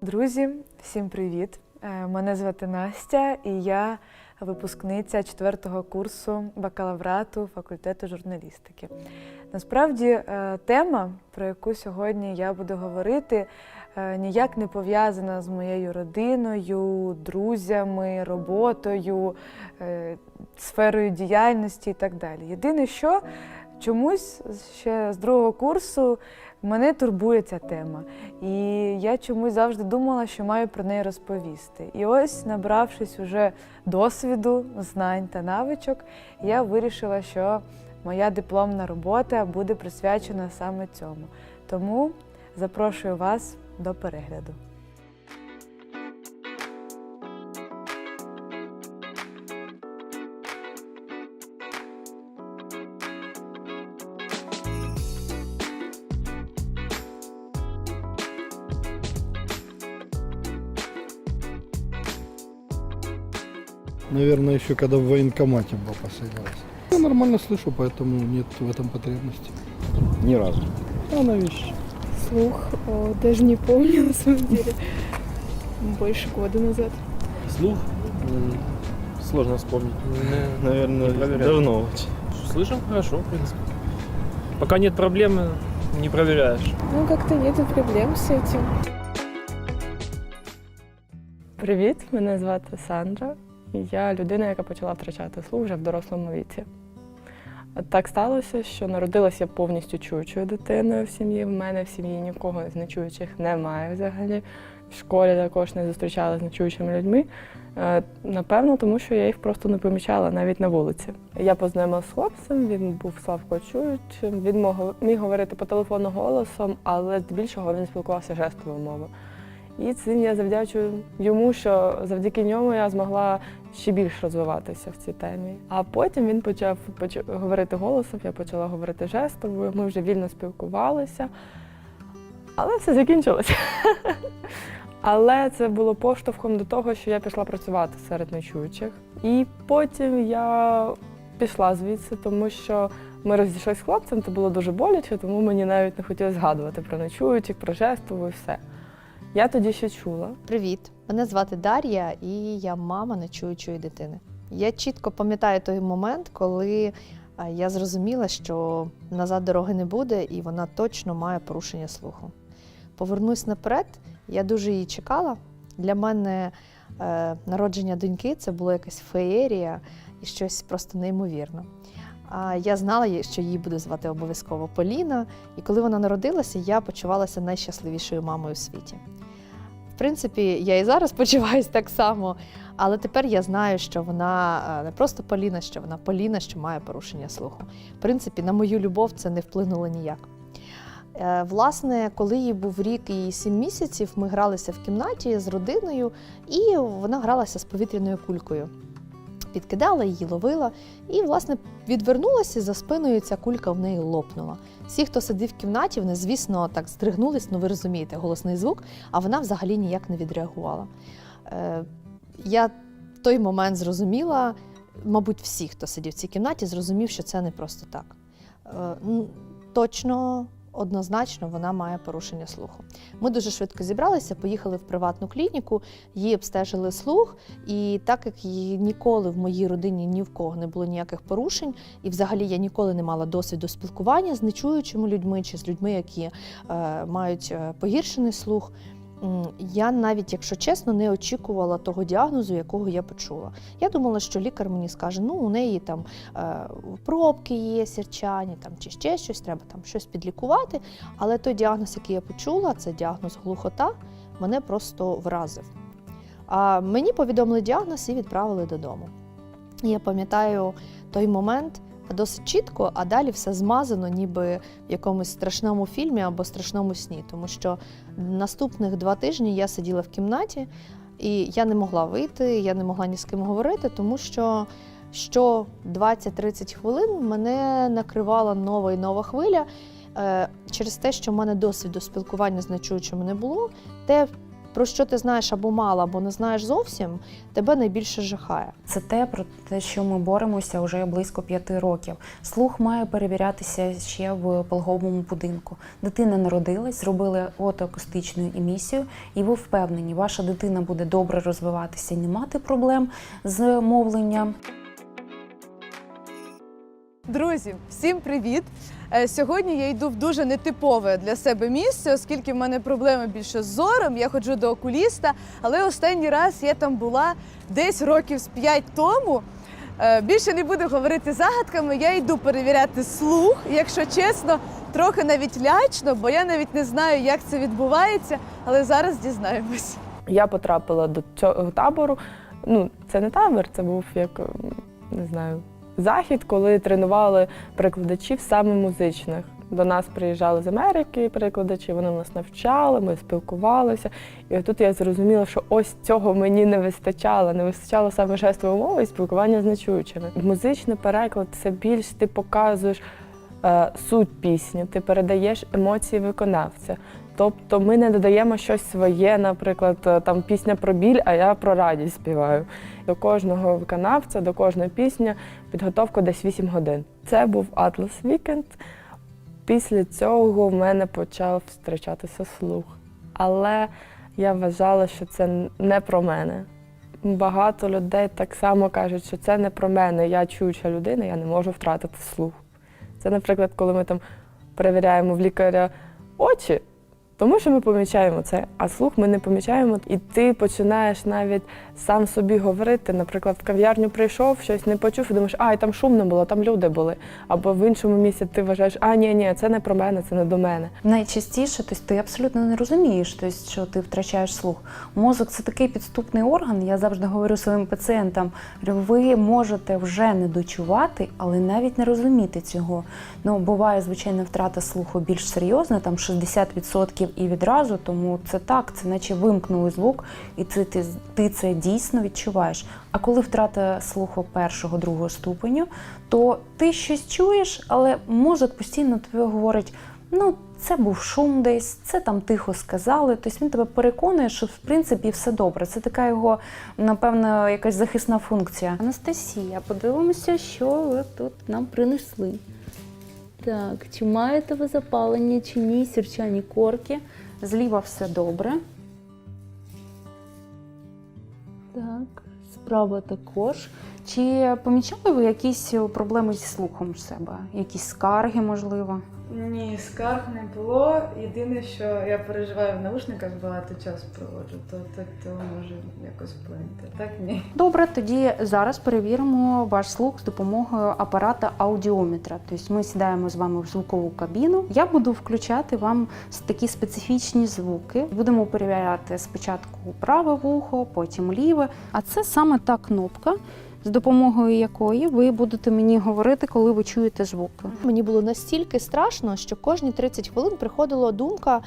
Друзі, всім привіт! Е, Мене звати Настя, і я випускниця четвертого курсу бакалаврату факультету журналістики. Насправді, е, тема, про яку сьогодні я буду говорити, е, ніяк не пов'язана з моєю родиною, друзями, роботою, сферою діяльності і так далі. Єдине, що чомусь ще з другого курсу мене турбує ця тема. І я чомусь завжди думала, що маю про неї розповісти. І ось, набравшись уже досвіду, знань та навичок, я вирішила, що моя дипломна робота буде присвячена саме цьому. Тому запрошую вас до перегляду. Наверное, еще когда в военкомате был последний раз. Я нормально слышу, поэтому нет в этом потребности. Ни разу. А навещ. Слух, о, даже не помню на самом деле. Больше года назад. Слух? Сложно вспомнить. Не- Наверное, не давно очень. Слышал хорошо, в принципе. Пока нет проблемы, не проверяешь. Ну, как-то нету проблем с этим. Привіт, мене звати Сандра. Я людина, яка почала втрачати слух вже в дорослому віці. Так сталося, що народилася повністю чуючою дитиною в сім'ї. В мене в сім'ї нікого з нечуючих немає взагалі. В школі також не зустрічалася з нечуючими людьми. Е, Напевно, тому що я їх просто не помічала навіть на вулиці. Я познайомилася з хлопцем, він був слабко чуючим, він міг говорити по телефону голосом, але здебільшого він спілкувався жестовою мовою. І цим я завдячую йому, що завдяки ньому я змогла ще більш розвиватися в цій темі. А потім він почав поч- говорити голосом, я почала говорити жестовою, ми вже вільно спілкувалися. Але все закінчилося. Але це було поштовхом до того, що я пішла працювати серед нечуючих. І потім я пішла звідси, тому що ми розійшлися з хлопцем, це було дуже боляче, тому мені навіть не хотілося згадувати про нечуючих, про жестову і все. Я тоді ще чула. Привіт, мене звати Дар'я, і я мама нечуючої дитини. Я чітко пам'ятаю той момент, коли я зрозуміла, що назад дороги не буде, і вона точно має порушення слуху. Повернусь наперед, я дуже її чекала. Для мене е, народження доньки це було якась феєрія і щось просто неймовірне. А я знала, що її буде звати обов'язково Поліна, і коли вона народилася, я почувалася найщасливішою мамою у світі. В принципі, я і зараз почуваюся так само, але тепер я знаю, що вона е, не просто Поліна, що вона Поліна, що має порушення слуху. В принципі, на мою любов це не вплинуло ніяк. Е, Власне, коли їй був рік і сім місяців, ми гралися в кімнаті з родиною, і вона гралася з повітряною кулькою. Підкидала її, ловила, і, власне, відвернулася за спиною. Ця кулька в неї лопнула. Всі, хто сидів в кімнаті, вони, звісно, так здригнулись, ну ви розумієте, голосний звук, а вона взагалі ніяк не відреагувала. Е, я в той момент зрозуміла, мабуть, всі, хто сидів в цій кімнаті, зрозумів, що це не просто так. Е, точно, однозначно, вона має порушення слуху. Ми дуже швидко зібралися, поїхали в приватну клініку, її обстежили слух, і так як її ніколи в моїй родині ні в кого не було ніяких порушень, і взагалі я ніколи не мала досвіду спілкування з нечуючими людьми чи з людьми, які е, мають е, погіршений слух. Я навіть, якщо чесно, не очікувала того діагнозу, якого я почула. Я думала, що лікар мені скаже, ну у неї там е, пробки є сірчані, там чи ще щось, треба там щось підлікувати. Але той діагноз, який я почула, це діагноз глухота, мене просто вразив. А мені повідомили діагноз і відправили додому. Я пам'ятаю той момент досить чітко, а далі все змазано, ніби в якомусь страшному фільмі або страшному сні. Тому що наступних два тижні я сиділа в кімнаті, і я не могла вийти, я не могла ні з ким говорити, тому що що 20-30 хвилин мене накривала нова і нова хвиля. Е, Через те, що в мене досвіду спілкування з нечуючими не було, те про що ти знаєш або мало, або не знаєш зовсім, тебе найбільше жахає. Це те, про те, що ми боремося вже близько п'яти років. Слух має перевірятися ще в пологовому будинку. Дитина народилась, зробили отоакустичну емісію, і ви впевнені, ваша дитина буде добре розвиватися і не мати проблем з мовленням. Друзі, всім привіт! Е, Сьогодні я йду в дуже нетипове для себе місце, оскільки в мене проблеми більше з зором. Я ходжу до окуліста, але останній раз я там була десь років з 5 тому. Е, Більше не буду говорити загадками. Я йду перевіряти слух. Якщо чесно, трохи навіть лячно, бо я навіть не знаю, як це відбувається, але зараз дізнаємось. Я потрапила до цього табору. Ну, це не табор, це був як не знаю, захід, коли тренували перекладачів саме музичних. До нас приїжджали з Америки перекладачі, вони нас навчали, ми спілкувалися. І тут я зрозуміла, що ось цього мені не вистачало. Не вистачало саме жестової мови і спілкування з нечуючими. Музичний переклад це більш ти показуєш е, суть пісні, ти передаєш емоції виконавця. Тобто ми не додаємо щось своє, наприклад, е, там пісня про біль, а я про радість співаю. До кожного виконавця, до кожної пісні підготовка десь 8 годин. Це був Atlas Weekend. Після цього в мене почав втрачатися слух. Але я вважала, що це не про мене. Багато людей так само кажуть, що це не про мене. Я чуюча людина, я не можу втратити слух. Це, наприклад, коли ми там перевіряємо в лікаря очі, тому що ми помічаємо це, а слух ми не помічаємо. І ти починаєш навіть сам собі говорити. Наприклад, в кав'ярню прийшов, щось не почув, і думаєш, а там шумно було, там люди були. Або в іншому місці ти вважаєш, а ні, ні, це не про мене, це не до мене. Найчастіше, тобто ти абсолютно не розумієш, тобто, що ти втрачаєш слух. Мозок це такий підступний орган. Я завжди говорю своїм пацієнтам: ви можете вже не дочувати, але навіть не розуміти цього. Ну, буває, звичайно, втрата слуху більш серйозна, там 60% і відразу, тому це так, це наче вимкнули звук, і це ти, ти це дійсно відчуваєш. А коли втрата слуху першого, другого ступеню, то ти щось чуєш, але мозок постійно тобі говорить. Ну, це був шум десь, це там тихо сказали. Тобто він тебе переконує, що в принципі все добре. Це така його, напевно, якась захисна функція. Анастасія, подивимося, що ви тут нам принесли. Так, чи маєте ви запалення, чи ні, сірчані корки. Зліва все добре. Так, справа також. Чи помічали ви якісь проблеми зі слухом в себе? Якісь скарги, можливо? Ні, скарг не було. Єдине, що я переживаю в наушниках багато часу проводжу, то, то, то може якось вплинути. Так ні. Добре, тоді зараз перевіримо ваш слух з допомогою апарата аудіометра. Тобто ми сідаємо з вами в звукову кабіну. Я буду включати вам такі специфічні звуки. Будемо перевіряти спочатку праве вухо, потім ліве. А це саме та кнопка, з допомогою якої ви будете мені говорити, коли ви чуєте звуки. Мені було настільки страшно, що кожні 30 хвилин приходила думка: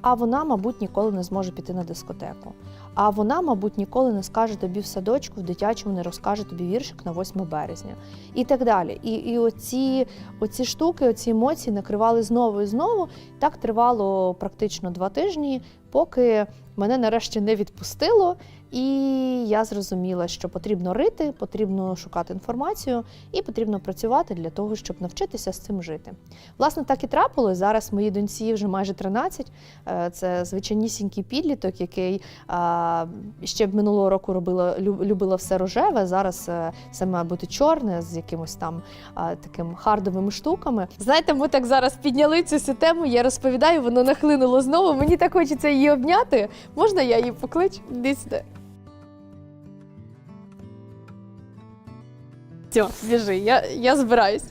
а вона, мабуть, ніколи не зможе піти на дискотеку. А вона, мабуть, ніколи не скаже тобі в садочку, в дитячому не розкаже тобі віршик на 8 березня. І так далі. І, і оці, оці штуки, оці емоції накривали знову і знову. Так тривало практично два тижні, поки мене нарешті не відпустило. І я зрозуміла, що потрібно рити, потрібно шукати інформацію і потрібно працювати для того, щоб навчитися з цим жити. Власне, так і трапилось. Зараз моїй доньці вже майже 13. Е, Це звичайнісінький підліток, який ще минулого року робила, любила все рожеве. Зараз це має бути чорне з якимось там таким хардовими штуками. Знаєте, ми так зараз підняли цю всю тему. Я розповідаю, воно нахлинуло знову. Мені так хочеться її обняти. Можна я її покличу? Іди сюди. Все, біжи, я, я збираюсь.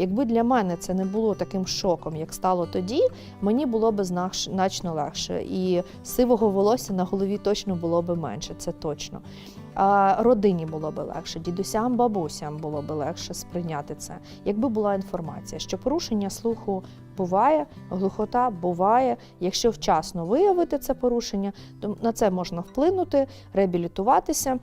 Якби для мене це не було таким шоком, як стало тоді, мені було б значно легше. І сивого волосся на голові точно було б менше, це точно. А родині було б легше, дідусям, бабусям було б легше сприйняти це, якби була інформація, що порушення слуху буває, глухота буває. Якщо вчасно виявити це порушення, то на це можна вплинути, реабілітуватися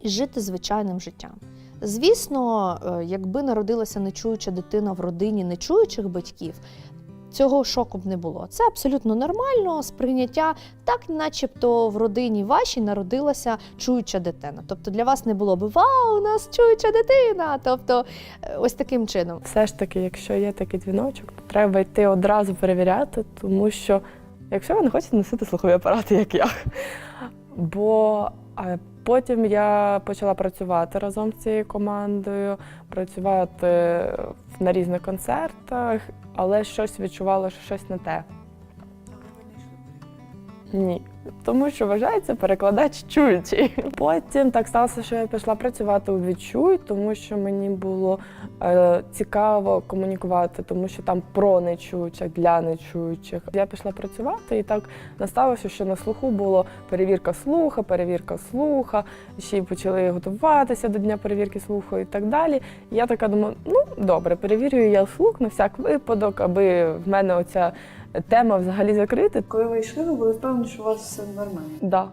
і жити звичайним життям. Звісно, е, якби народилася нечуюча дитина в родині нечуючих батьків, цього шоку б не було. Це абсолютно нормально, сприйняття, так начебто в родині вашій народилася чуюча дитина. Тобто для вас не було би вау, у нас чуюча дитина. Тобто, е, ось таким чином. Все ж таки, якщо є такий дзвіночок, то треба йти одразу перевіряти, тому що якщо ви не хочете носити слухові апарати, як я. Бо потім я почала працювати разом з цією командою, працювати на різних концертах, але щось відчувала, що щось не те. Ні. Тому що вважається перекладач чуючий. Потім так сталося, що я пішла працювати у відчуй, тому що мені було е, цікаво комунікувати, тому що там про нечуючих, для нечуючих. Я пішла працювати, і так насталося, що на слуху було перевірка слуха, перевірка слуха, ще й почали готуватися до дня перевірки слуху і так далі. І я така думаю, ну добре, перевірюю я слух на всяк випадок, аби в мене оця тема взагалі закрита. Коли ви йшли, ви були впевнені, що у вас все нормально. Да.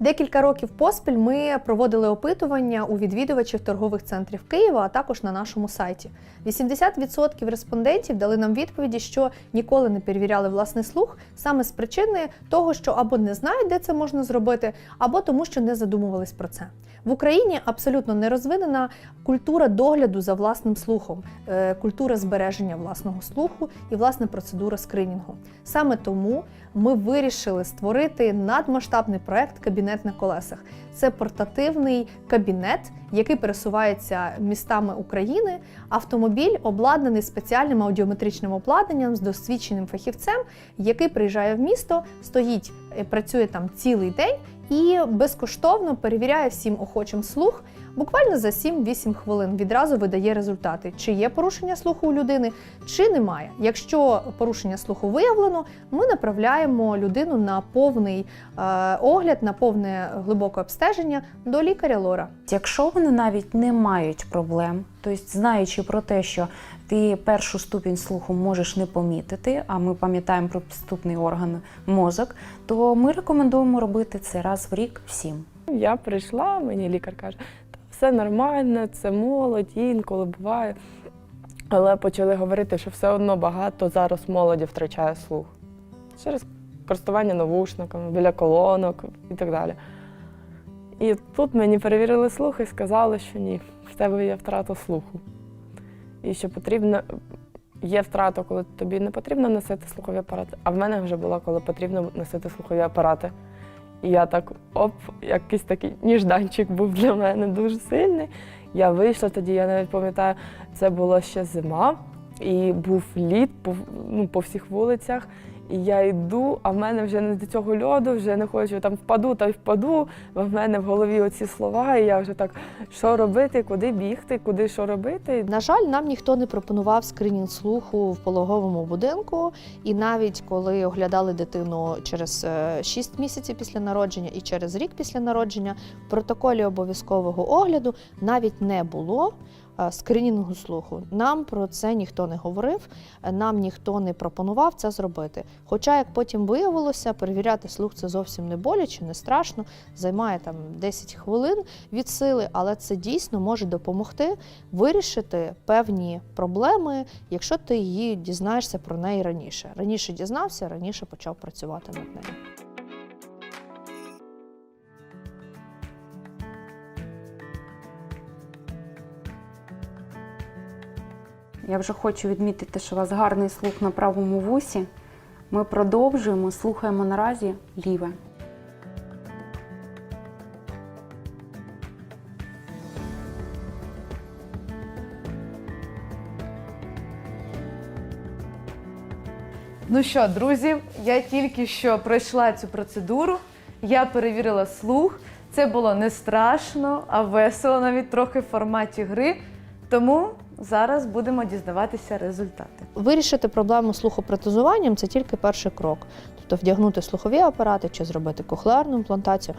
Декілька років поспіль ми проводили опитування у відвідувачів торгових центрів Києва, а також на нашому сайті. 80% респондентів дали нам відповіді, що ніколи не перевіряли власний слух саме з причини того, що або не знають, де це можна зробити, або тому, що не задумувались про це. В Україні абсолютно не розвинена культура догляду за власним слухом, е, культура збереження власного слуху і власне процедура скринінгу. Саме тому ми вирішили створити надмасштабний проект Кабінет на колесах. Це портативний кабінет, який пересувається містами України. Автомобіль обладнаний спеціальним аудіометричним обладнанням з досвідченим фахівцем, який приїжджає в місто, стоїть, е, працює там цілий день і безкоштовно перевіряє всім охочим слух. Буквально за 7-8 хвилин відразу видає результати, чи є порушення слуху у людини, чи немає. Якщо порушення слуху виявлено, ми направляємо людину на повний е, огляд, на повне глибоке обстеження до лікаря Лора. Якщо вони навіть не мають проблем, тобто знаючи про те, що ти першу ступінь слуху можеш не помітити, а ми пам'ятаємо про підступний орган мозок, то ми рекомендуємо робити це раз в рік всім. Я прийшла, мені лікар каже, «Та все нормально, це молодь, інколи буває. Але почали говорити, що все одно багато зараз молоді втрачає слух через користування навушниками, біля колонок і так далі. І тут мені перевірили слух і сказали, що ні, в тебе є втрата слуху. І що потрібно, є втрата, коли тобі не потрібно носити слухові апарати, а в мене вже була, коли потрібно носити слухові апарати. І я так, оп, якийсь такий ніжданчик був для мене дуже сильний. Я вийшла тоді, я навіть пам'ятаю, це була ще зима, і був лід по, ну, по всіх вулицях. І я йду, а в мене вже не до цього льоду, вже не хочу там впаду та й впаду. В мене в голові оці слова, і я вже так, що робити, куди бігти, куди що робити. На жаль, нам ніхто не пропонував скринінг слуху в пологовому будинку. І навіть коли оглядали дитину через 6 місяців після народження і через рік після народження, в протоколі обов'язкового огляду навіть не було. Е, Скринінгу слуху нам про це ніхто не говорив, е, нам ніхто не пропонував це зробити. Хоча, як потім виявилося, перевіряти слух це зовсім не боляче, не страшно, займає там 10 хвилин від сили, але це дійсно може допомогти вирішити певні проблеми, якщо ти її дізнаєшся про неї раніше. Раніше дізнався, раніше почав працювати над нею. Я вже хочу відмітити, що у вас гарний слух на правому вусі. Ми продовжуємо, слухаємо наразі ліве. Ну що, друзі, я тільки що пройшла цю процедуру. Я перевірила слух. Це було не страшно, а весело, навіть трохи в форматі гри. Тому зараз будемо дізнаватися результати. Вирішити проблему слухопротезуванням це тільки перший крок. Тобто вдягнути слухові апарати чи зробити кохлеарну імплантацію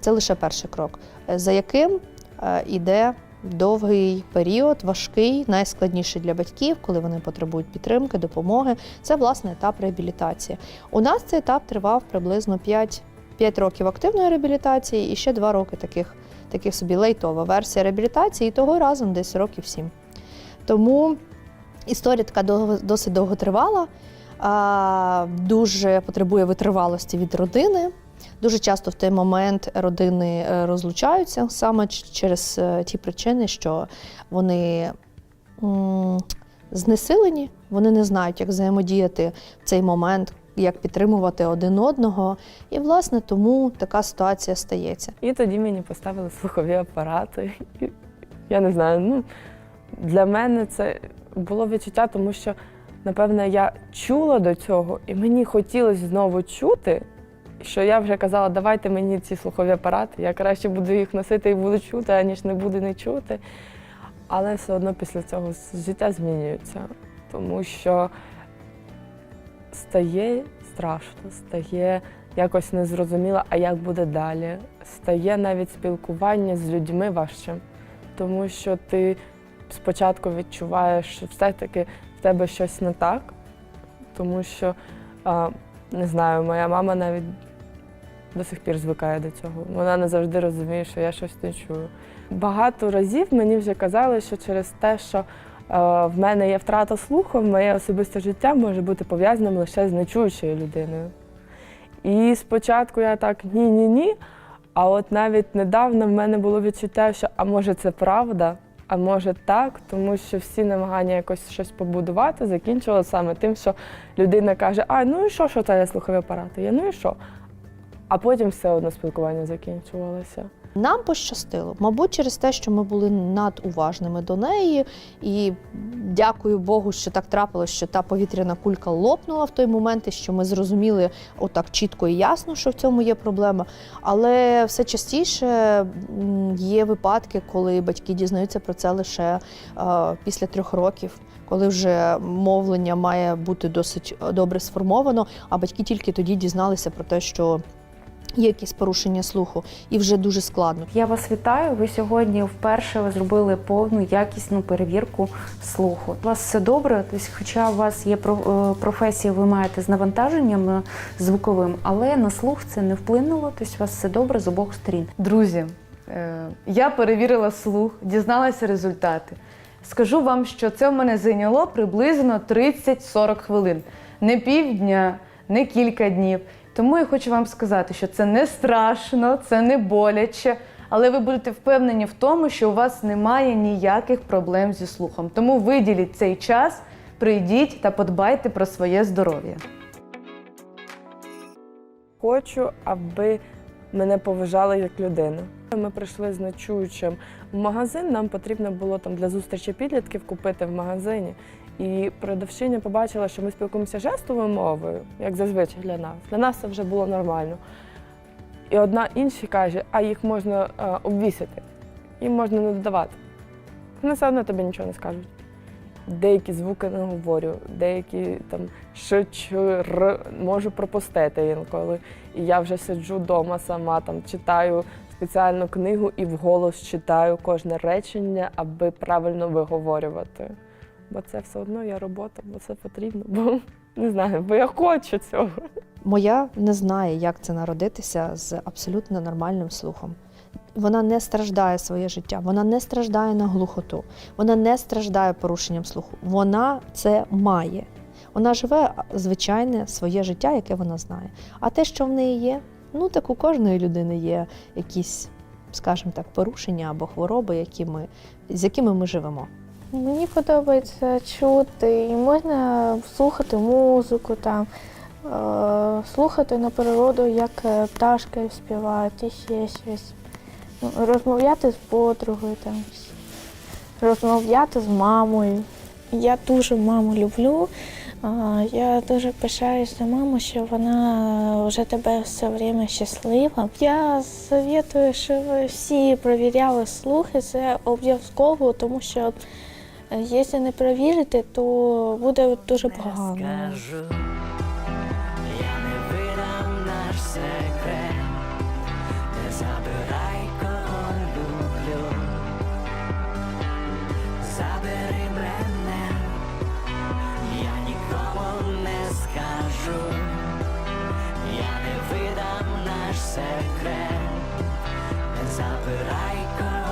це лише перший крок, е, за яким е, іде довгий період, важкий, найскладніший для батьків, коли вони потребують підтримки, допомоги. Це власне етап реабілітації. У нас цей етап тривав приблизно 5, 5 років активної реабілітації і ще 2 роки таких, таких собі лейтова версія реабілітації, і того разом десь років 7. Тому історія така досить довго тривала. дуже потребує витривалості від родини. Дуже часто в той момент родини е, розлучаються саме через е, ті причини, що вони знесилені, вони не знають, як взаємодіяти в цей момент, як підтримувати один одного. І, власне, тому така ситуація стається. І тоді мені поставили слухові апарати. Я не знаю, ну для мене це було відчуття, тому що, напевне, я чула до цього, і мені хотілося знову чути, що я вже казала, давайте мені ці слухові апарати, я краще буду їх носити і буду чути, аніж не буду не чути. Але все одно після цього життя змінюється, тому що стає страшно, стає якось незрозуміло, а як буде далі. Стає навіть спілкування з людьми важчим, тому що ти спочатку відчуваєш, що все-таки в тебе щось не так, тому що, не знаю, моя мама навіть до сих пір звикає до цього. Вона не завжди розуміє, що я щось не чую. Багато разів мені вже казали, що через те, що в мене є втрата слуху, моє особисте життя може бути пов'язаним лише з нечуючою людиною. І спочатку я так ні-ні ні. А от навіть недавно в мене було відчуття, що а може це правда, а може так, тому що всі намагання якось щось побудувати закінчувалося саме тим, що людина каже: А ну і що, що це слухові апарати? Я ну і що? А потім все одно спілкування закінчувалося. Нам пощастило, мабуть, через те, що ми були надуважними до неї, і дякую Богу, що так трапилось, що та повітряна кулька лопнула в той момент, і що ми зрозуміли отак чітко і ясно, що в цьому є проблема. Але все частіше є випадки, коли батьки дізнаються про це лише е, після трьох років. Коли вже мовлення має бути досить добре сформовано, а батьки тільки тоді дізналися про те, що є якісь порушення слуху, і вже дуже складно. Я вас вітаю. Ви сьогодні вперше ви зробили повну якісну перевірку слуху. У вас все добре, тобто, хоча у вас є про- е, професія, ви маєте з навантаженням е, звуковим, але на слух це не вплинуло. Тобто, у вас все добре з обох сторін. Друзі, е, я перевірила слух, дізналася результати. Скажу вам, що це в мене зайняло приблизно 30-40 хвилин. Не півдня, не кілька днів. Тому я хочу вам сказати, що це не страшно, це не боляче, але ви будете впевнені в тому, що у вас немає ніяких проблем зі слухом. Тому виділіть цей час, прийдіть та подбайте про своє здоров'я. Хочу, аби мене поважали як людину. Ми прийшли з ночуючим в магазин. Нам потрібно було там для зустрічі підлітків купити в магазині. І продавчиня побачила, що ми спілкуємося жестовою мовою, як зазвичай для нас. Для нас це вже було нормально. І одна іншій каже, а їх можна е, обвісити, їм можна не додавати. Вони все одно тобі нічого не скажуть. Деякі звуки не говорю, деякі там ш, ч, можу пропустити інколи. І я вже сиджу вдома сама, там читаю спеціальну книгу і вголос читаю кожне речення, аби правильно виговорювати. Бо це все одно є робота, бо це потрібно, бо не знаю, бо я хочу цього. Моя не знає, як це народитися з абсолютно нормальним слухом. Вона не страждає своє життя, вона не страждає на глухоту, вона не страждає порушенням слуху. Вона це має. Вона живе звичайне своє життя, яке вона знає. А те, що в неї є, ну так у кожної людини є якісь, скажімо так, порушення або хвороби, які ми, з якими ми живемо. Мені подобається чути, і можна слухати музику, там, е, слухати на природу, як е, пташки співають, і ще щось. Розмовляти з подругою, там, розмовляти з мамою. Я дуже маму люблю. Я дуже пишаюсь за маму, що вона вже тебе все время щаслива. Я советую, щоб всі перевіряли слухи, це обов'язково, тому що е, якщо не перевірити, то буде дуже погано. Наш секрет, не забирай кого люблю.